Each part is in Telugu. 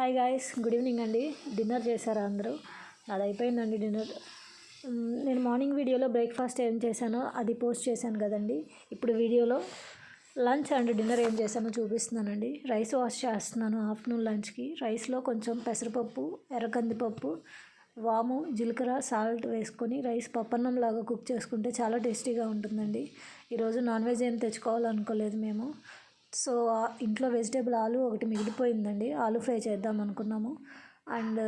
హాయ్ గాయస్ గుడ్ ఈవినింగ్ అండి. డిన్నర్ చేశారా అందరూ? అది అయిపోయిందండి డిన్నర్ నేను మార్నింగ్ వీడియోలో బ్రేక్ఫాస్ట్ ఏం చేశానో అది పోస్ట్ చేశాను కదండి. ఇప్పుడు వీడియోలో లంచ్ అండ్ డిన్నర్ ఏం చేశానో చూపిస్తున్నానండి. రైస్ వాష్ చేస్తున్నాను ఆఫ్టర్నూన్ లంచ్కి రైస్లో కొంచెం పెసరపప్పు ఎర్రకందిపప్పు వాము జీలకర్ర సాల్ట్ వేసుకొని రైస్ పప్పన్నం లాగా కుక్ చేసుకుంటే చాలా టేస్టీగా ఉంటుందండి. ఈరోజు నాన్ వెజ్ ఏం తెచ్చుకోవాలనుకోలేదు మేము. సో ఇంట్లో వెజిటేబుల్ ఆలు ఒకటి మిగిలిపోయిందండి. ఆలు ఫ్రై చేద్దాం అనుకున్నాము. అండ్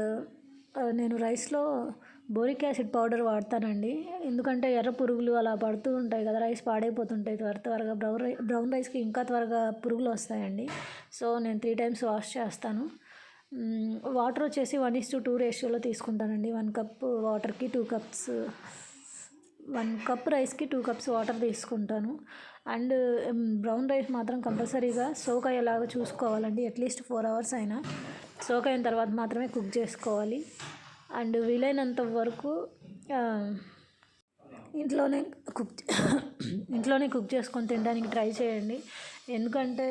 నేను రైస్లో బోరిక్ యాసిడ్ పౌడర్ వాడతానండి. ఎందుకంటే ఎర్ర పురుగులు అలా పడుతూ ఉంటాయి కదా రైస్ పాడైపోతుంటాయి త్వర త్వరగా. బ్రౌన్ రై బ్రౌన్ రైస్కి ఇంకా త్వరగా పురుగులు వస్తాయండి. సో నేను త్రీ టైమ్స్ వాష్ చేస్తాను. వాటర్ వచ్చేసి వన్ ఇస్ టు టూ రేషియోలో తీసుకుంటానండి. వన్ కప్ వాటర్కి టూ కప్స్ వన్ కప్ రైస్కి టూ కప్స్ వాటర్ తీసుకుంటాను. అండ్ బ్రౌన్ రైస్ మాత్రం కంపల్సరీగా సోక్ అయ్యేలాగా చూసుకోవాలండి అట్లీస్ట్ ఫోర్ అవర్స్ అయినా. సోక్ అయిన తర్వాత మాత్రమే కుక్ చేసుకోవాలి. అండ్ వీలైనంత వరకు ఇంట్లోనే కుక్ ఇంట్లోనే కుక్ చేసుకొని తినడానికి ట్రై చేయండి. ఎందుకంటే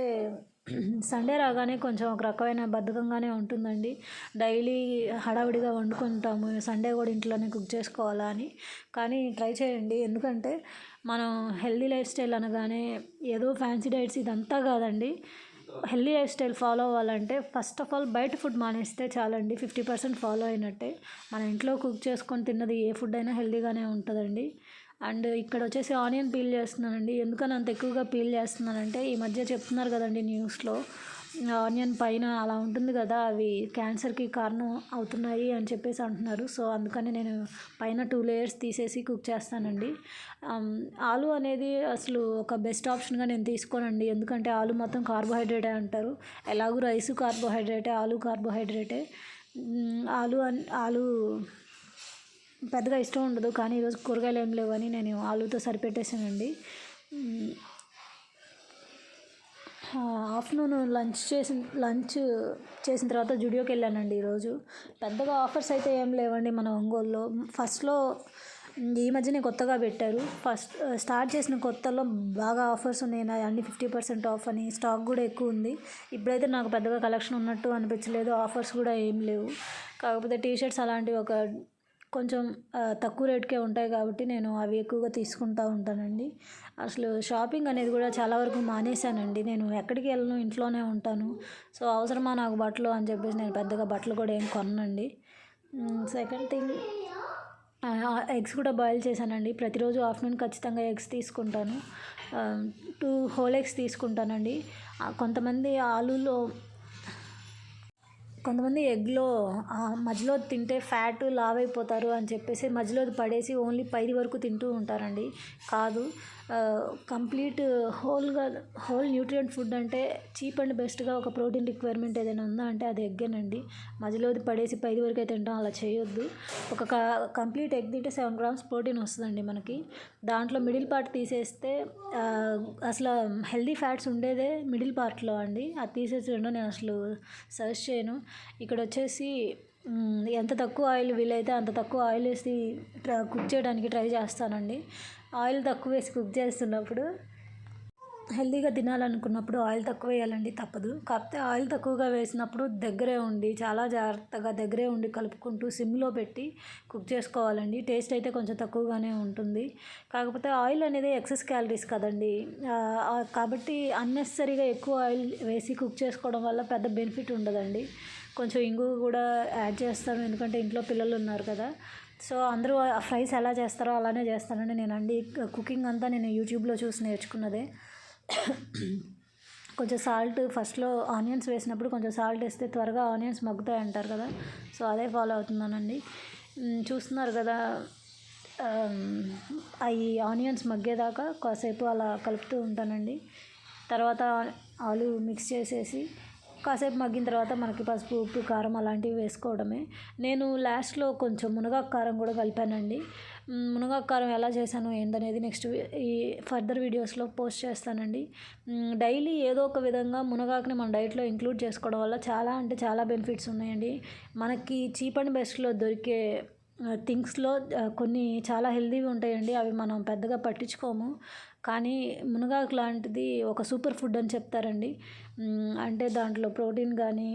సండే రాగానే కొంచెం ఒక రకమైన బద్ధకంగానే ఉంటుందండి. డైలీ హడావిడిగా వండుకుంటాము. సండే కూడా ఇంట్లోనే కుక్ చేసుకోవాలా అని. కానీ ట్రై చేయండి. ఎందుకంటే మనం హెల్దీ లైఫ్ స్టైల్ అనగానే ఏదో ఫ్యాన్సీ డైట్స్ ఇదంతా కాదండి. హెల్దీ లైఫ్ స్టైల్ ఫాలో అవ్వాలంటే ఫస్ట్ ఆఫ్ ఆల్ బయట ఫుడ్ మానేస్తే చాలండి. ఫిఫ్టీ పర్సెంట్ ఫాలో అయినట్టే. మన ఇంట్లో కుక్ చేసుకొని తిన్నది ఏ ఫుడ్ అయినా హెల్దీగానే ఉంటుందండి. అండ్ ఇక్కడ వచ్చేసి ఆనియన్ పీల్ చేస్తున్నానండి. ఎందుకని అంత ఎక్కువగా పీల్ చేస్తున్నానంటే ఈ మధ్య చెప్తున్నారు కదండి న్యూస్లో ఆనియన్ పైన అలా ఉంటుంది కదా అవి క్యాన్సర్కి కారణం అవుతున్నాయి అని చెప్పేసి అంటున్నారు. సో అందుకని నేను పైన టూ లేయర్స్ తీసేసి కుక్ చేస్తానండి. ఆలు అనేది అసలు ఒక బెస్ట్ ఆప్షన్గా నేను తీసుకోనండి. ఎందుకంటే ఆలు మొత్తం కార్బోహైడ్రేటే అంటారు. ఎలాగూ రైసు కార్బోహైడ్రేటే ఆలు కార్బోహైడ్రేటే. ఆలు అన్ ఆలు పెద్దగా ఇష్టం ఉండదు కానీ ఈరోజు కూరగాయలు ఏం లేవని నేను ఆలుతో సరిపెట్టేసానండి ఆఫ్టర్నూన్ లంచ్ చేసిన లంచ్ చేసిన తర్వాత జుడియోకి వెళ్ళానండి ఈరోజు. పెద్దగా ఆఫర్స్ అయితే ఏం లేవండి మన ఒంగోలులో. ఫస్ట్లో ఈ మధ్యనే కొత్తగా పెట్టారు. ఫస్ట్ స్టార్ట్ చేసిన కొత్తలో బాగా ఆఫర్స్ ఉన్నాయి. అన్ని ఫిఫ్టీ పర్సెంట్ ఆఫ్ అని స్టాక్ కూడా ఎక్కువ ఉంది. ఇప్పుడైతే నాకు పెద్దగా కలెక్షన్ ఉన్నట్టు అనిపించలేదు. ఆఫర్స్ కూడా ఏం లేవు. కాకపోతే టీ షర్ట్స్ అలాంటివి ఒక కొంచెం తక్కువ రేట్కే ఉంటాయి కాబట్టి నేను అవి ఎక్కువగా తీసుకుంటూ ఉంటానండి. అసలు షాపింగ్ అనేది కూడా చాలా వరకు మానేశానండి. నేను ఎక్కడికి వెళ్ళను ఇంట్లోనే ఉంటాను. సో అవసరమా నాకు బట్టలు అని చెప్పేసి నేను పెద్దగా బట్టలు కూడా ఏం కొనండి సెకండ్ థింగ్ ఎగ్స్ కూడా బాయిల్ చేశానండి. ప్రతిరోజు ఆఫ్టర్నూన్ ఖచ్చితంగా ఎగ్స్ తీసుకుంటాను. టూ హోల్ ఎగ్స్ తీసుకుంటానండి. కొంతమంది ఆలూలో కొంతమంది ఎగ్లో మధ్యలో తింటే ఫ్యాట్ లావ్ అయిపోతారు అని చెప్పేసి మధ్యలో పడేసి ఓన్లీ పైది వరకు తింటూ ఉంటారండి. కాదు. కంప్లీట్ హోల్గా హోల్ న్యూట్రియంట్ ఫుడ్ అంటే చీప్ అండ్ బెస్ట్గా ఒక ప్రోటీన్ రిక్వైర్మెంట్ ఏదైనా ఉందా అంటే అది ఎగ్గేనండి. మధ్యలోది పడేసి పైది వరకు అయితే తింటాం అలా చేయొద్దు. ఒక కంప్లీట్ ఎగ్ తింటే సెవెన్ గ్రామ్స్ ప్రోటీన్ వస్తుందండి మనకి. దాంట్లో మిడిల్ పార్ట్ తీసేస్తే అసలు హెల్దీ ఫ్యాట్స్ ఉండేదే మిడిల్ పార్ట్లో అండి. అది తీసేసి నేను అసలు సజెస్ట్ చేయను. ఇక్కడ వచ్చేసి ఎంత తక్కువ ఆయిల్ వీలైతే అంత తక్కువ ఆయిల్ వేసి కుక్ చేయడానికి ట్రై చేస్తానండి. ఆయిల్ తక్కువ వేసి కుక్ చేస్తున్నప్పుడు హెల్తీగా తినాలనుకున్నప్పుడు ఆయిల్ తక్కువ వేయాలండి తప్పదు. కాకపోతే ఆయిల్ తక్కువగా వేసినప్పుడు దగ్గరే ఉండి చాలా జాగ్రత్తగా దగ్గరే ఉండి కలుపుకుంటూ సిమ్లో పెట్టి కుక్ చేసుకోవాలండి. టేస్ట్ అయితే కొంచెం తక్కువగానే ఉంటుంది. కాకపోతే ఆయిల్ అనేది ఎక్సెస్ క్యాలరీస్ కదండి. కాబట్టి అన్నెసరీగా ఎక్కువ ఆయిల్ వేసి కుక్ చేసుకోవడం వల్ల పెద్ద బెనిఫిట్ ఉండదండి. కొంచెం ఇంగు కూడా యాడ్ చేస్తాను ఎందుకంటే ఇంట్లో పిల్లలు ఉన్నారు కదా. సో అందరూ ఆ ఫ్రైస్ ఎలా చేస్తారో అలానే చేస్తానని నేను అండి కుకింగ్ అంతా నేను యూట్యూబ్లో చూసి నేర్చుకున్నదే. కొంచెం సాల్ట్ ఫస్ట్లో ఆనియన్స్ వేసినప్పుడు కొంచెం సాల్ట్ వేస్తే త్వరగా ఆనియన్స్ మగ్గుతాయి అంటారు కదా. సో అదే ఫాలో అవుతున్నానండి. చూస్తున్నారు కదా అవి ఆనియన్స్ మగ్గేదాకా కాసేపు అలా కలుపుతూ ఉంటానండి. తర్వాత ఆలు మిక్స్ చేసేసి కాసేపు మగ్గిన తర్వాత మనకి పసుపు ఉప్పు కారం అలాంటివి వేసుకోవడమే. నేను లాస్ట్లో కొంచెం మునగాకు కారం కూడా కలిపానండి. మ్, మునగాకు కారం ఎలా చేశాను ఏందనేది నెక్స్ట్ ఈ ఫర్దర్ వీడియోస్లో పోస్ట్ చేస్తానండి. డైలీ ఏదో ఒక విధంగా మునగాకుని మన డైట్లో ఇంక్లూడ్ చేసుకోవడం వల్ల చాలా అంటే చాలా బెనిఫిట్స్ ఉన్నాయండి. మనకి చీప్ అండ్ బెస్ట్లో దొరికే థింగ్స్లో కొన్ని చాలా హెల్తీవి ఉంటాయండి. అవి మనం పెద్దగా పట్టించుకోము. కానీ మునగాకు లాంటిది ఒక సూపర్ ఫుడ్ అని చెప్తారండి. అంటే దాంట్లో ప్రోటీన్ కానీ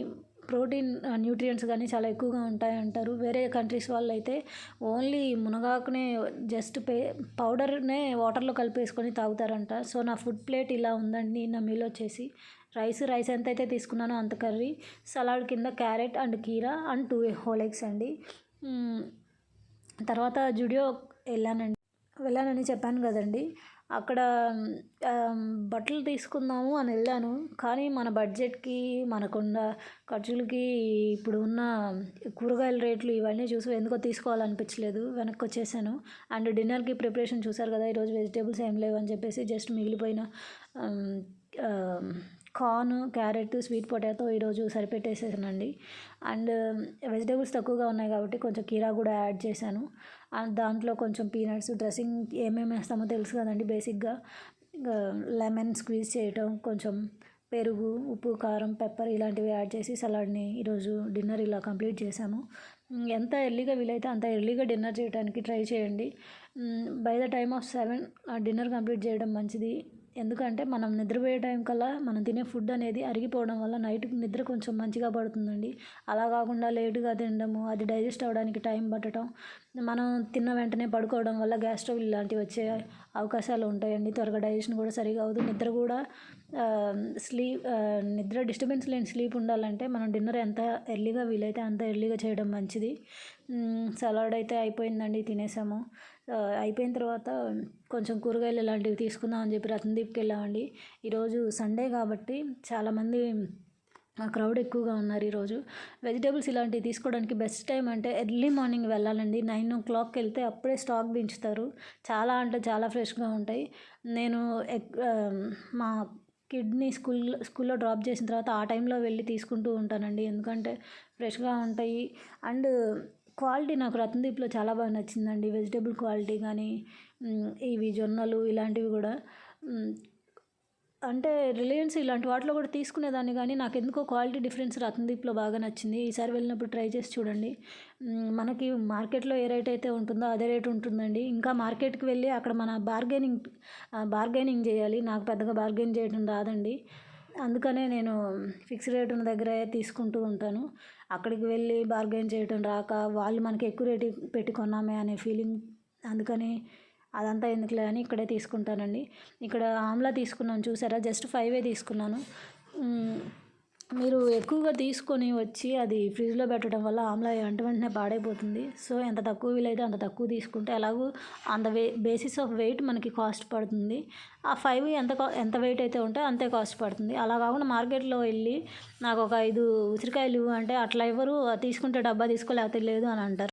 ప్రోటీన్ న్యూట్రియంట్స్ కానీ చాలా ఎక్కువగా ఉంటాయి అంటారు వేరే కంట్రీస్ వాళ్ళు అయితే ఓన్లీ మునగాకునే జస్ట్ పే పౌడర్నే వాటర్లో కలిపేసుకొని తాగుతారంట. సో నా ఫుడ్ ప్లేట్ ఇలా ఉందండి నా మీల్ వచ్చేసి. రైస్ రైస్ ఎంత అయితే తీసుకున్నానో అంత కర్రీ సలాడ్ కింద క్యారెట్ అండ్ కీరా అండ్ టూ హోల్ ఎగ్స్ అండి. తర్వాత జుడియో వెళ్ళానండి. వెళ్ళానని చెప్పాను కదండి. అక్కడ బట్టలు తీసుకుందాము అని వెళ్ళాను. కానీ మన బడ్జెట్కి మనకున్న ఖర్చులకి ఇప్పుడు ఉన్న కూరగాయల రేట్లు ఇవన్నీ చూసి ఎందుకో తీసుకోవాలనిపించలేదు. వెనక్కి వచ్చేసాను. అండ్ డిన్నర్కి ప్రిపరేషన్ చూసారు కదా ఈరోజు వెజిటేబుల్స్ ఏం లేవు అని చెప్పేసి జస్ట్ మిగిలిపోయిన కార్న్ క్యారెట్ స్వీట్ పొటాటో ఈరోజు సరిపెట్టేసేసానండి. అండ్ వెజిటేబుల్స్ తక్కువగా ఉన్నాయి కాబట్టి కొంచెం కీరా కూడా యాడ్ చేశాను. అండ్ దాంట్లో కొంచెం పీనట్స్ డ్రెస్సింగ్ ఏమేమి వేస్తామో తెలుసు కదండి బేసిక్గా. లెమన్ స్క్వీజ్ చేయటం కొంచెం పెరుగు ఉప్పు కారం పెప్పర్ ఇలాంటివి యాడ్ చేసి సలాడ్ని ఈరోజు డిన్నర్ ఇలా కంప్లీట్ చేశాము. ఎంత ఎర్లీగా వీలైతే అంత ఎర్లీగా డిన్నర్ చేయడానికి ట్రై చేయండి. By the time of seven dinner complete చేయడం మంచిది. ఎందుకంటే మనం నిద్రపోయే టైం కల్లా మనం తినే ఫుడ్ అనేది అరిగిపోవడం వల్ల నైట్ నిద్ర కొంచెం మంచిగా పడుతుందండి. అలా కాకుండా లేటుగా తినడము అది డైజెస్ట్ అవ్వడానికి టైం పట్టడం మనం తిన్న వెంటనే పడుకోవడం వల్ల గ్యాస్ ట్రబుల్ ఇలాంటివి వచ్చే అవకాశాలు ఉంటాయండి. త్వరగా డైజెషన్ కూడా సరిగా అవ్వదు. నిద్ర కూడా స్లీప్ నిద్ర డిస్టర్బెన్స్ లేని స్లీప్ ఉండాలంటే మనం డిన్నర్ ఎంత ఎర్లీగా వీలైతే అంత ఎర్లీగా చేయడం మంచిది. సలాడ్ అయితే అయిపోయిందండి తినేసాము. అయిపోయిన తర్వాత కొంచెం కూరగాయలు ఇలాంటివి తీసుకుందాం అని చెప్పి రత్నదీప్కి వెళ్ళామండి. ఈరోజు సండే కాబట్టి చాలామంది క్రౌడ్ ఎక్కువగా ఉన్నారు ఈరోజు. వెజిటేబుల్స్ ఇలాంటివి తీసుకోవడానికి బెస్ట్ టైం అంటే ఎర్లీ మార్నింగ్ వెళ్ళాలండి. నైన్ ఓ క్లాక్కి వెళ్తే అప్పుడే స్టాక్ దించుతారు. చాలా అంటే చాలా ఫ్రెష్గా ఉంటాయి. నేను ఎక్- మా కిడ్నీ స్కూల్ స్కూల్లో డ్రాప్ చేసిన తర్వాత ఆ టైంలో వెళ్ళి తీసుకుంటూ ఉంటానండి. ఎందుకంటే ఫ్రెష్గా ఉంటాయి. అండ్ క్వాలిటీ నాకు రత్నదీప్లో చాలా బాగా నచ్చిందండి. వెజిటేబుల్ క్వాలిటీ కానీ ఇవి జొన్నలు ఇలాంటివి కూడా అంటే రిలయన్స్ ఇలాంటి వాటిలో కూడా తీసుకునేదాన్ని కానీ నాకు ఎందుకో క్వాలిటీ డిఫరెన్స్ రత్నదీప్లో బాగా నచ్చింది. ఈసారి వెళ్ళినప్పుడు ట్రై చేసి చూడండి. మనకి మార్కెట్లో ఏ రేట్ అయితే ఉంటుందో అదే రేట్ ఉంటుందండి. ఇంకా మార్కెట్కి వెళ్ళి అక్కడ మన బార్గెనింగ్ బార్గెనింగ్ చేయాలి. నాకు పెద్దగా బార్గెన్ చేయడం రాదండి. అందుకనే నేను ఫిక్స్ రేట్ ఉన్న దగ్గరే తీసుకుంటూ ఉంటాను. అక్కడికి వెళ్ళి బార్గెన్ చేయటం రాక వాళ్ళు మనకి ఎక్కువ రేటు పెట్టుకున్నామే అనే ఫీలింగ్ అందుకని అదంతా ఎందుకులే అని ఇక్కడే తీసుకుంటానండి. ఇక్కడ ఆమ్లా తీసుకున్నాను చూసారా? జస్ట్ ఫైవే తీసుకున్నాను. మీరు ఎక్కువగా తీసుకొని వచ్చి అది ఫ్రిడ్జ్లో పెట్టడం వల్ల ఆమ్లా వెంట వెంటనే పాడైపోతుంది. సో ఎంత తక్కువ వీలైతే అంత తక్కువ తీసుకుంటే ఎలాగో అంత వే బేసిస్ ఆఫ్ వెయిట్ మనకి కాస్ట్ పడుతుంది. ఆ ఫైవ్ ఎంత కా- ఎంత వెయిట్ అయితే ఉంటే అంతే కాస్ట్ పడుతుంది. అలా కాకుండా మార్కెట్లో వెళ్ళి నాకు ఒక ఐదు ఉసిరికాయలు అంటే అట్లా ఎవరు తీసుకుంటే డబ్బా తీసుకోలేకపోతే లేదు అని అంటారు.